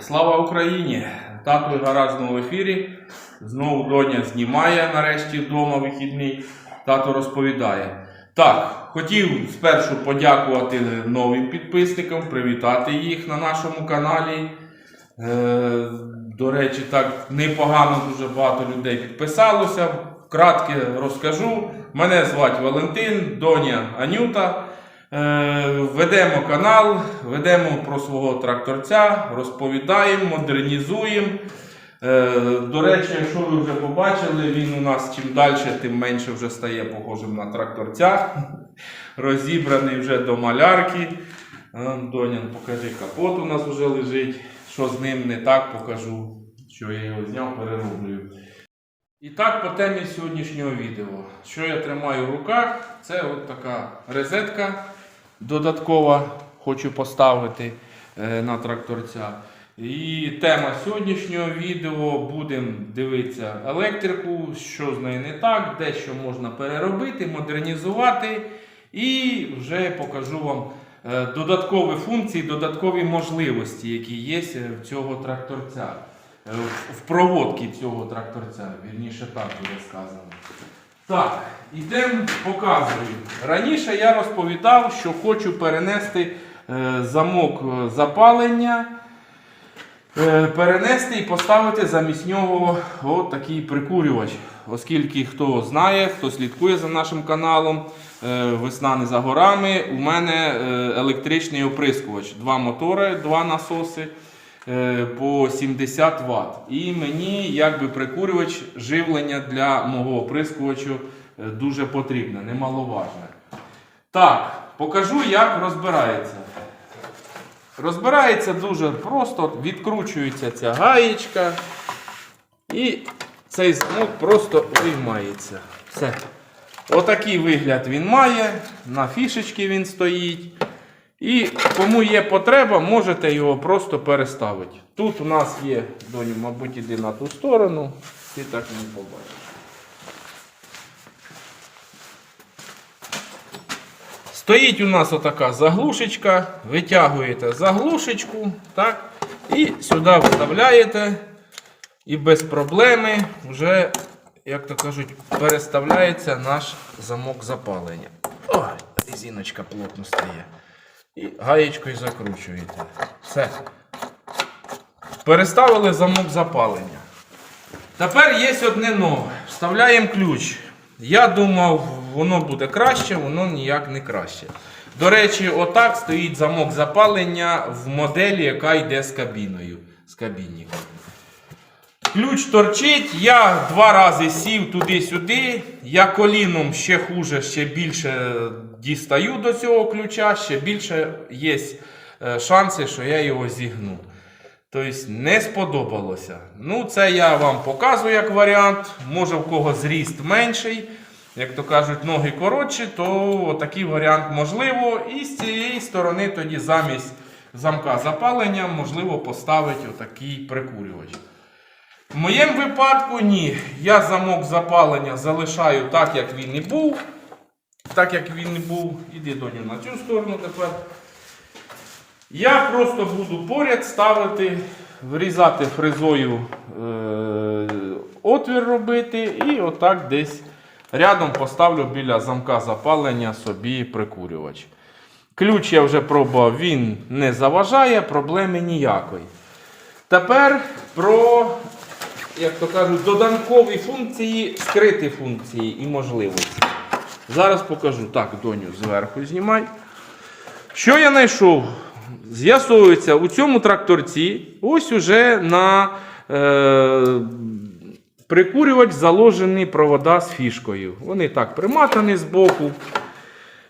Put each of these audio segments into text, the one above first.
Слава Україні! Тато і гараж в ефірі. Знову доня знімає нарешті вдома вихідний. Тато розповідає. Так, хотів спершу подякувати новим підписникам, привітати їх на нашому каналі. Е, до речі, так непогано дуже багато людей підписалося. Кратке розкажу. Мене звати Валентин, доня Анюта. Е, Ведемо канал, ведемо про свого тракторця, розповідаємо, модернізуємо. Е, До речі, якщо ви вже побачили, він у нас чим далі, тим менше вже стає похожим на тракторця. Розібраний вже до малярки. Е, Донян, покажи, капот у нас вже лежить. Що з ним не так, покажу, що я його зняв, перероблюю. І так, по темі сьогоднішнього відео. Що я тримаю в руках, це от така розетка додаткова, хочу поставити е, на тракторця. І тема сьогоднішнього відео будемо дивитися електрику, що з нею не так, де що можна переробити, модернізувати. І вже покажу вам е, додаткові функції, додаткові можливості, які є е, в цього тракторця. В проводці цього тракторця, вірніше так буде сказано. Так, ідемо, показую. Раніше я розповідав, що хочу перенести е, замок е, запалення, е, перенести і поставити замість нього от такий прикурювач. Оскільки хто знає, хто слідкує за нашим каналом, весна не за горами, у мене електричний оприскувач. Два мотори, два насоси по 70 Вт. І мені якби прикурювач живлення для мого оприскувачу е, дуже потрібне, немаловажне. Так, покажу, як розбирається. Розбирається дуже просто, відкручується ця гаєчка. І цей замок просто виймається. Все. Отакий вигляд він має. На фішечці він стоїть. І кому є потреба, можете його просто переставити. Тут у нас є, доню, мабуть, іди на ту сторону, ти так не побачиш. Стоїть у нас отака заглушечка, витягуєте заглушечку, так, і сюди вставляєте, і без проблеми вже, як то кажуть, переставляється наш замок запалення. Ой, резиночка плотно стає. І гаєчкою закручуєте. Все. Переставили замок запалення. Тепер є одне нове. Вставляємо ключ. Я думав, воно буде краще, воно ніяк не краще. До речі, отак стоїть замок запалення в моделі, яка йде з кабіною. З кабінником. Ключ торчить, я два рази сів туди-сюди. Я коліном ще хуже, ще більше дістаю до цього ключа, ще більше є е, шанси, що я його зігну. Тобто не сподобалося. Ну, це я вам показую як варіант. Може в кого зріст менший, як то кажуть, ноги коротші, то такий варіант можливо. І з цієї сторони тоді замість замка запалення можливо поставити отакий прикурювач. В моєму випадку ні. Я замок запалення залишаю так, як він і був. Так як він і був. Іди доню на цю сторону тепер. Я просто буду поряд ставити, врізати фрезою е, отвір робити і отак десь рядом поставлю біля замка запалення собі прикурювач. Ключ я вже пробував, він не заважає, проблеми ніякої. Тепер про, як то кажуть, додаткові функції, скриті функції і можливості. Зараз покажу. Так, доню, зверху знімай. Що я знайшов? З'ясовується, у цьому тракторці ось уже на е, прикурювач заложені провода з фішкою. Вони так приматані з боку.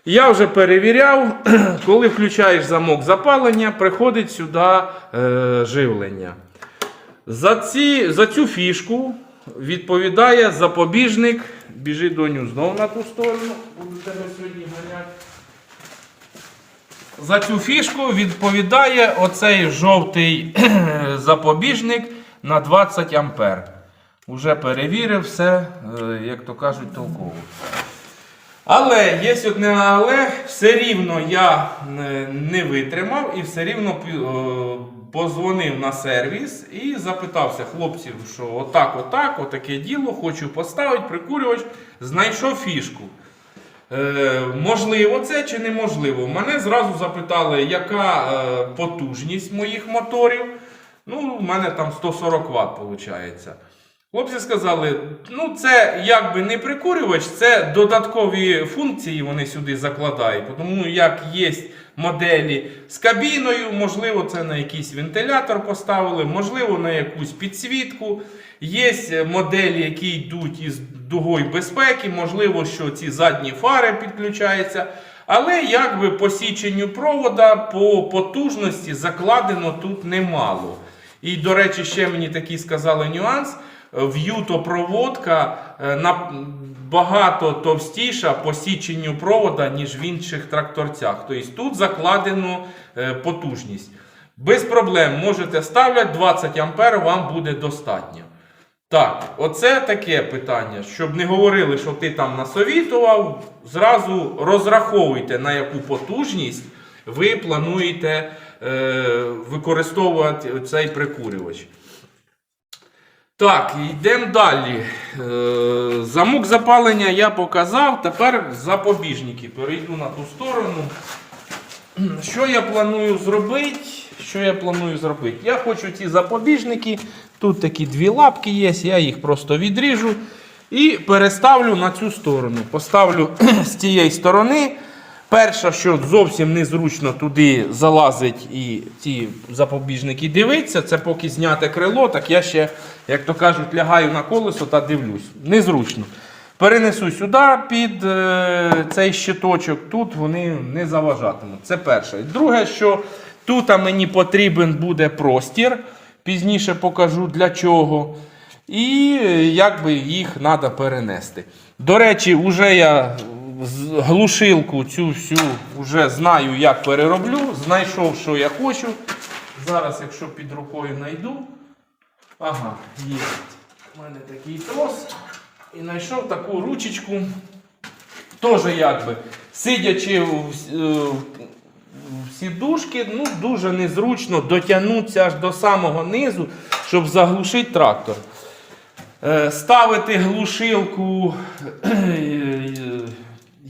Я вже перевіряв, коли включаєш замок запалення, приходить сюди е, живлення. За, ці, за цю фішку відповідає запобіжник. Біжи доню знову на ту сторону. Буду тебе сьогодні ганяти. За цю фішку відповідає оцей жовтий запобіжник на 20 ампер. Уже перевірив все, е, як то кажуть, толково. Але є одне але, все рівно я не- не витримав і все рівно е, позвонив на сервіс і запитався хлопців, що отак, отак, отаке діло, хочу поставити прикурювач, знайшов фішку. Е, можливо це чи неможливо. Мене зразу запитали, яка е, потужність моїх моторів. Ну, у мене там 140 Вт виходить. Хлопці сказали, ну це якби не прикурювач, це додаткові функції вони сюди закладають. Тому як є моделі з кабіною, можливо, це на якийсь вентилятор поставили, можливо, на якусь підсвітку. Є моделі, які йдуть із дугою безпеки, можливо, що ці задні фари підключаються. Але якби по січенню провода, по потужності закладено тут немало. І, до речі, ще мені такий сказали нюанс. В'ютопроводка е, набагато товстіша по січенню провода, ніж в інших тракторцях. Тобто тут закладено е, потужність. Без проблем можете ставляти 20 А вам буде достатньо. Так, оце таке питання. Щоб не говорили, що ти там насовітував, зразу розраховуйте, на яку потужність ви плануєте е, використовувати цей прикурювач. Так, йдемо далі. Е, замок запалення я показав. Тепер запобіжники. Перейду на ту сторону. Що я планую зробити? Що я планую зробити? Я хочу ці запобіжники. Тут такі дві лапки є, я їх просто відріжу і переставлю на цю сторону. Поставлю з цієї сторони. Перше, що зовсім незручно туди залазить і ці запобіжники дивиться, це поки зняте крило, так я ще, як то кажуть, лягаю на колесо та дивлюсь. Незручно. Перенесу сюди під е, цей щиточок, тут вони не заважатимуть. Це перше. Друге, що тут мені потрібен буде простір. Пізніше покажу для чого. І е, як би їх треба перенести. До речі, вже я глушилку цю всю вже знаю, як перероблю. Знайшов, що я хочу. Зараз, якщо під рукою знайду. Ага, є. У мене такий трос. І знайшов таку ручечку. Теж якби сидячи в, с- е, в сідушки, ну дуже незручно дотягнутися аж до самого низу, щоб заглушити трактор. Е, Ставити глушилку е,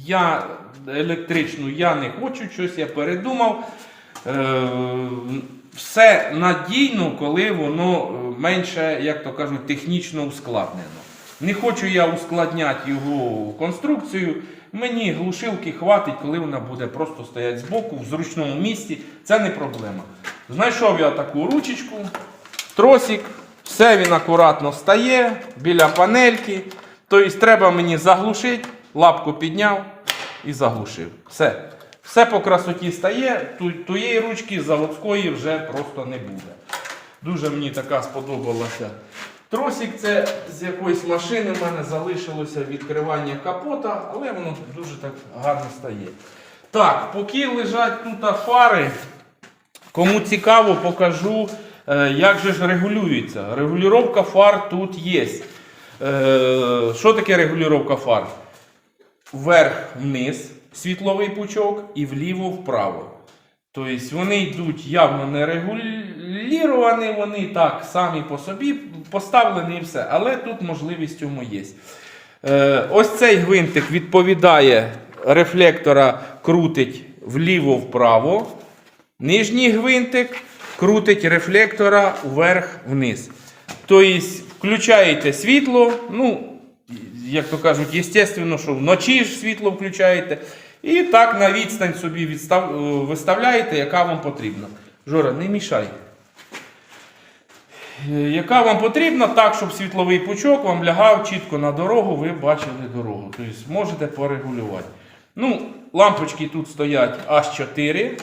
я електричну я не хочу, щось я передумав. Все надійно, коли воно е, менше, як то кажуть, технічно ускладнено. Не хочу я ускладняти його конструкцію. Мені глушилки хватить, коли вона буде просто стояти збоку в зручному місці. Це не проблема. Знайшов я таку ручечку, тросик, все він акуратно стає біля панельки. Тобто треба мені заглушити, лапку підняв і заглушив. Все. Все по красоті стає, тієї ручки заводської вже просто не буде. Дуже мені така сподобалася. Тросик це з якоїсь машини в мене залишилося відкривання капота, але воно дуже так гарно стає. Так, поки лежать тут фари, кому цікаво, покажу, е, як же ж регулюється. Регулювання фар тут є. Е, Що таке регулювання фар? Вверх-вниз світловий пучок і вліво-вправо. Тобто вони йдуть явно не регуліровані, вони так самі по собі поставлені і все. Але тут можливість цьому є. Е, ось цей гвинтик відповідає рефлектора, крутить вліво-вправо. Нижній гвинтик крутить рефлектора вверх-вниз. Тобто включаєте світло, ну, як то кажуть, естественно, що вночі ж світло включаєте. І так на відстань собі відстав, е, виставляєте, яка вам потрібна. Жора, не мішай. Е, Яка вам потрібна, так, щоб світловий пучок вам лягав чітко на дорогу, ви бачили дорогу. Тобто можете порегулювати. Ну, лампочки тут стоять аж 4. Е,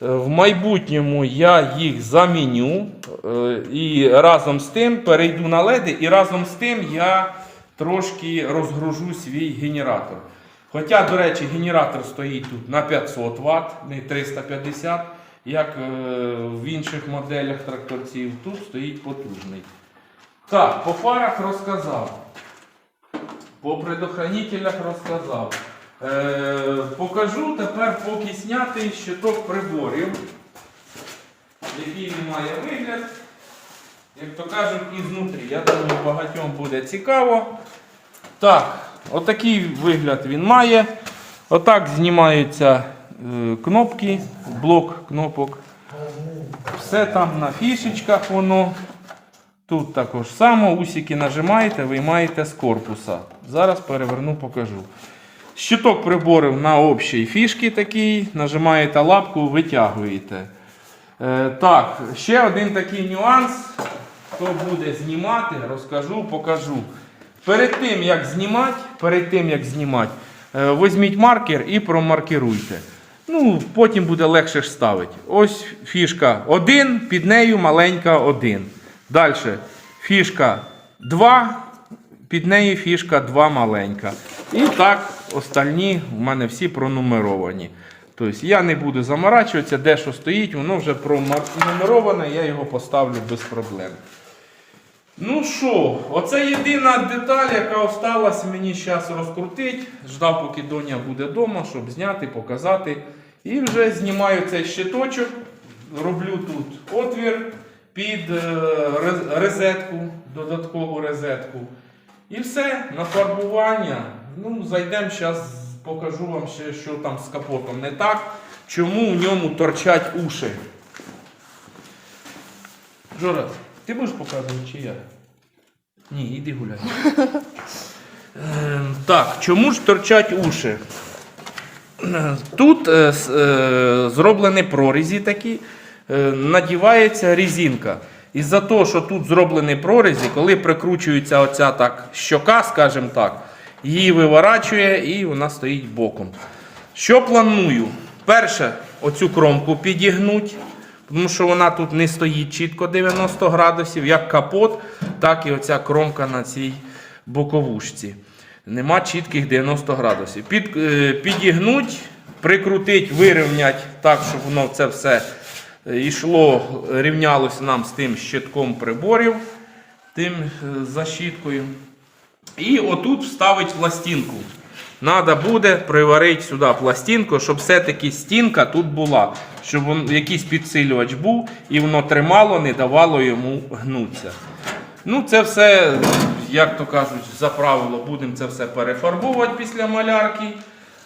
В майбутньому я їх заміню і разом з тим перейду на леди, і разом з тим я трошки розгружу свій генератор. Хоча, до речі, генератор стоїть тут на 500 Вт, не 350, як е, в інших моделях тракторців, тут стоїть потужний. Так, по фарах розказав. По предохранителях розказав. Е, покажу тепер, поки снятий щиток приборів. який він має вигляд. Як то кажуть, ізнутрі. Я думаю, багатьом буде цікаво. Так, отакий вигляд він має. Отак знімаються е, кнопки, блок кнопок. Все там на фішечках воно. Тут також само, усики нажимаєте, виймаєте з корпуса. Зараз переверну, покажу. Щиток приборів на общій фішки такий, нажимаєте лапку, витягуєте. Е, так, ще один такий нюанс. Хто буде знімати, розкажу, покажу. Перед тим, як знімати, перед тим, як знімати, е, візьміть маркер і промаркируйте. Ну, потім буде легше ставити. Ось фішка 1, під нею маленька 1. Далі фішка 2, під нею фішка 2 маленька. І так, остальні у мене всі пронумеровані. Тобто я не буду заморачуватися, де що стоїть, воно вже пронумероване, я його поставлю без проблем. Ну що, оце єдина деталь, яка осталась мені зараз розкрутити. Ждав, поки доня буде вдома, щоб зняти, показати. І вже знімаю цей щиточок, роблю тут отвір під е, розетку, додаткову розетку. І все, на фарбування. Ну, зайдемо зараз, покажу вам ще, що там з капотом не так. Чому в ньому торчать уші. Жора, ти будеш показувати чи я? Ні, іди гуляй. Ем, Так, чому ж торчать уші? Тут е, е, зроблені прорізі такі, е, надівається резинка. Із-за того, що тут зроблені прорізі, коли прикручується оця так щока, скажімо так, її виворачує і вона стоїть боком. Що планую? Перше, оцю кромку підігнуть, тому що вона тут не стоїть чітко 90 градусів, як капот, так і оця кромка на цій боковушці. Нема чітких 90 градусів. Під, е, підігнуть, прикрутить, вирівнять так, щоб воно це все е, йшло, рівнялося нам з тим щитком приборів, тим е, защіткою. І отут вставить пластинку. Надо буде приварити сюди пластинку, щоб все-таки стінка тут була, щоб якийсь підсилювач був і воно тримало, не давало йому гнутися. Ну, це все, як то кажуть, за правило, будемо це все перефарбовувати після малярки,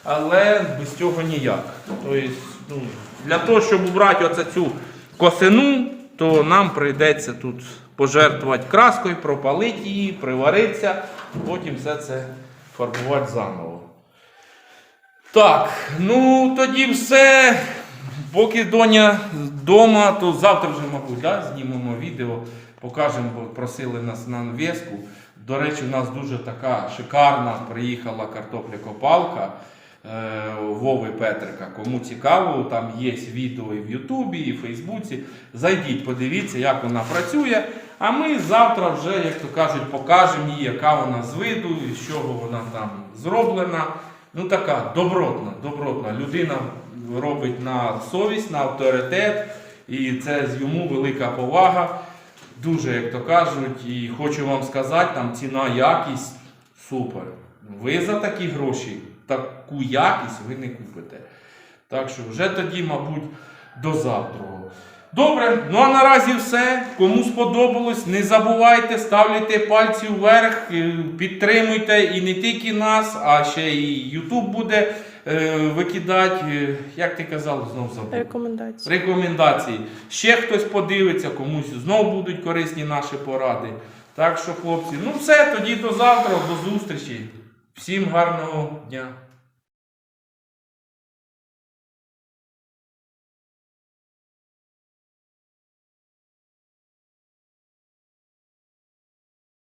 але без цього ніяк. Тобто, ну, для того, щоб убрати оце цю косину, то нам прийдеться тут пожертвувати краскою, пропалити її, приваритися, потім все це фарбувати заново. Так, ну тоді все. Поки доня вдома, то завтра вже, мабуть, да, знімемо відео, покажемо, бо просили нас на нав'язку. До речі, у нас дуже така шикарна приїхала картопля-копалка е, Вови Петрика. Кому цікаво, там є відео і в Ютубі, і в Фейсбуці. Зайдіть, подивіться, як вона працює. А ми завтра вже, як то кажуть, покажемо їй, яка вона з виду, з чого вона там зроблена. Ну така добротна, добротна. Людина робить на совість, на авторитет, і це йому велика повага. Дуже, як то кажуть, і хочу вам сказати, там ціна, якість супер. Ви за такі гроші таку якість ви не купите. Так що вже тоді, мабуть, до завтра. Добре, ну а наразі все. Кому сподобалось, не забувайте, ставляйте пальці вверх, е, підтримуйте і не тільки нас, а ще і YouTube буде е, викидати. е, Як ти казав, знов забув. Рекомендації. Рекомендації. Ще хтось подивиться, комусь знову будуть корисні наші поради. Так що, хлопці, ну все, тоді до завтра, до зустрічі. Всім гарного дня.